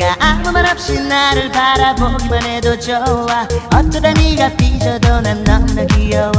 네가 아무 말 없이 나를 바라보기만 해도 좋아. 어쩌다 네가 삐져도 난 너무나 귀여워.